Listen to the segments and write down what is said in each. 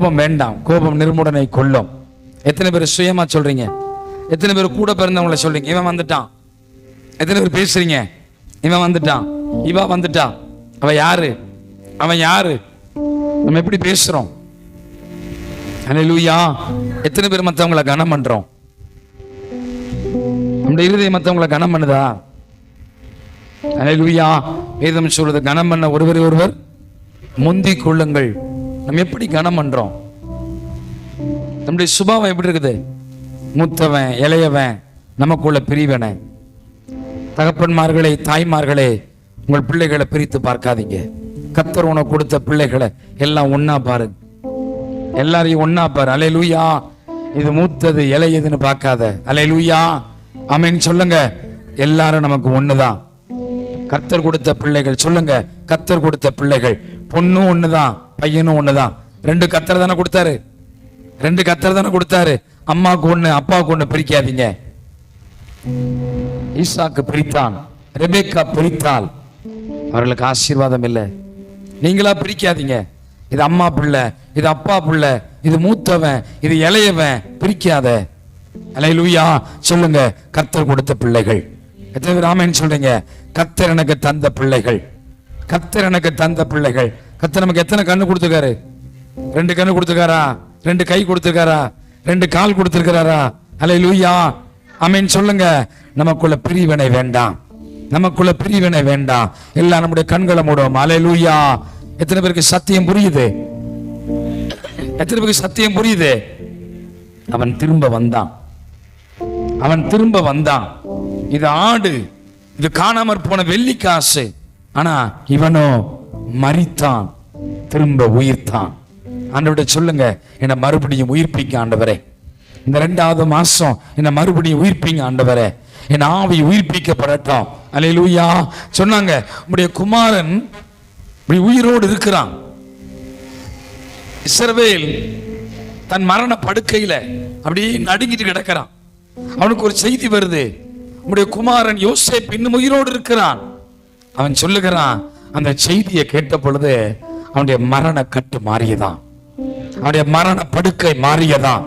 கோபம் வேண்டாம். கோபம் நிர்முடனை கொல்லும். எத்தனை பேர் சுயமா சொல்றீங்க? எத்தனை பேர் கூட பிறந்தவங்கள சொல்றீங்க? இவன் வந்துட்டான். எத்தனை பேர் பேசுறீங்க? இவன் வந்துட்டான். இவா வந்துட்டா அவன் யாரு? அவன் யாரு? நம்ம எப்படி பேசுறோம்? லூயா எத்தனை பேர் மற்றவங்களை கனம் பண்றோம்? நம்முடைய இருதயம் மற்றவங்களை கனம் பண்ணுதா? அல்லேலூயா வேதம் சொல்றது கனம் பண்ண ஒருவர் ஒருவர் முந்திக் கொள்ளுங்கள். நம்ம எப்படி கனம் பண்றோம்? நம்முடைய சுபாவம் எப்படி இருக்குது? மூத்தவன் இளையவன் நமக்குள்ள பிரிவனை. தகப்பன்மார்களே தாய்மார்களே உங்கள் பிள்ளைகளை பிரித்து பார்க்காதீங்க. கத்தர் உனக்கு கொடுத்த பிள்ளைகளை எல்லாம் ஒன்னா பாருங்க எல்லாரையும் ஒன்னா பாரு. அலை லூயா இது மூத்தது இளையதுன்னு பார்க்காத. அலை லூயா அமைன்னு சொல்லுங்க. எல்லாரும் நமக்கு ஒண்ணுதான். கத்தர் கொடுத்த பிள்ளைகள் சொல்லுங்க. கத்தர் கொடுத்த பிள்ளைகள் பொண்ணும் ஒண்ணுதான். பையனும் ஒண்ணுதான். ரெண்டு கத்தர் தானே கொடுத்தாரு. ரெண்டு கத்தர் தானே கொடுத்தாரு. அம்மாவுக்கு ஒண்ணு அப்பாவுக்கு ஒண்ணு பிரிக்காதீங்க ஈசாக்கு பிரித்தான் ரெபேக்கா பிரித்தாள் அவர்களுக்கு ஆசீர்வாதம் இல்லை. நீங்களா பிரிக்காதீங்க இது அம்மா பிள்ளை இது அப்பா பிள்ளை இது மூத்தவன் இது இளையவன் பிரிக்காத அலையிலூயா சொல்லுங்க கத்தர் கொடுத்த பிள்ளைகள். எத்தனை ராமன் சொல்றீங்க? கத்தர் எனக்கு தந்த பிள்ளைகள். கத்தர் எனக்கு தந்த பிள்ளைகள். கத்த நமக்கு எத்தனை கண்ணு கொடுத்துருக்காரு? ரெண்டு கண்ணு கொடுத்துருக்காரா? ரெண்டு கை கொடுத்துருக்காரா? ரெண்டு கால் கொடுத்துருக்காரா லூயா அமீன் சொல்லுங்க. நமக்குள்ள பிரிவினை வேண்டாம். நமக்குள்ள பிரிவினை வேண்டாம். எல்லாம் நம்முடைய கண்களை மூடுவோம். அலையிலுயா எத்தனை பேருக்கு சத்தியம் புரியுது? எத்தனை பேருக்கு சத்தியம் புரியுது? அவன் திரும்ப வந்தான். அவன் திரும்ப வந்தான். இது ஆடு. இது காணாமற் போன வெள்ளி காசு ஆனா இவனோ மறித்தான் திரும்ப உயிர்த்தான். ஆண்டவர்கிட்ட சொல்லுங்க என்னை மறுபடியும் உயிர்ப்பிக்க ஆண்டவரே. இந்த ரெண்டாவது மாசம் என்னை மறுபடியும் உயிர்ப்பிங்க ஆண்டவரே. என் ஆவி உயிர்ப்பிக்கப்படட்டும். அல்லேலூயா சொன்னாங்க உடைய குமாரன் இப்படி உயிரோடு இருக்கிறான். இஸ்ரவேல் தன் மரண படுக்கையில அப்படி நடுங்கிட்டு கிடக்கிறான். அவனுக்கு ஒரு செய்தி வருது. உம்முடைய குமாரன் யோசேப் இன்னும் உயிரோடு இருக்கிறான். அவன் சொல்லுகிறான் அந்த செய்தியை கேட்ட பொழுது அவனுடைய மரண கட்டு மாறியதான் அவனுடைய மரண படுக்கை மாறியதான்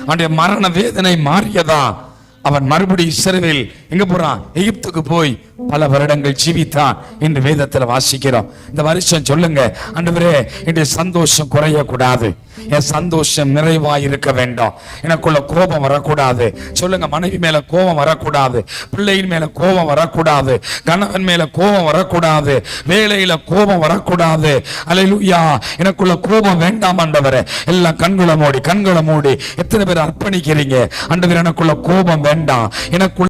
அவனுடைய மரண வேதனை மாறியதான் அவன் மறுபடியும் இஸ்ரவேல் எங்க போறான்? எகிப்துக்கு போய் பல வருடங்கள் ஜீவித்தான் என்று வேதத்துல வாசிக்கிறோம். இந்த வருஷம் சொல்லுங்க அன்றுவரே என்னுடைய சந்தோஷம் குறையக்கூடாது. என் சந்தோஷம் நிறைவா இருக்க வேண்டும். எனக்குள்ள கோபம் வரக்கூடாது. சொல்லுங்க மனைவி மேல கோபம் வரக்கூடாது. பிள்ளையின் மேல கோபம் வரக்கூடாது. கணவன் மேல கோபம் வரக்கூடாது. வேலையில கோபம் வரக்கூடாது. அல்லேலூயா எனக்குள்ள கோபம் வேண்டாம் ஆண்டவரே எல்லாம் கண்களை மூடி கண்களை மூடி எத்தனை பேர் அர்ப்பணிக்கிறீங்க? ஆண்டவர் எனக்குள்ள கோபம் வேண்டாம். எனக்குள்ள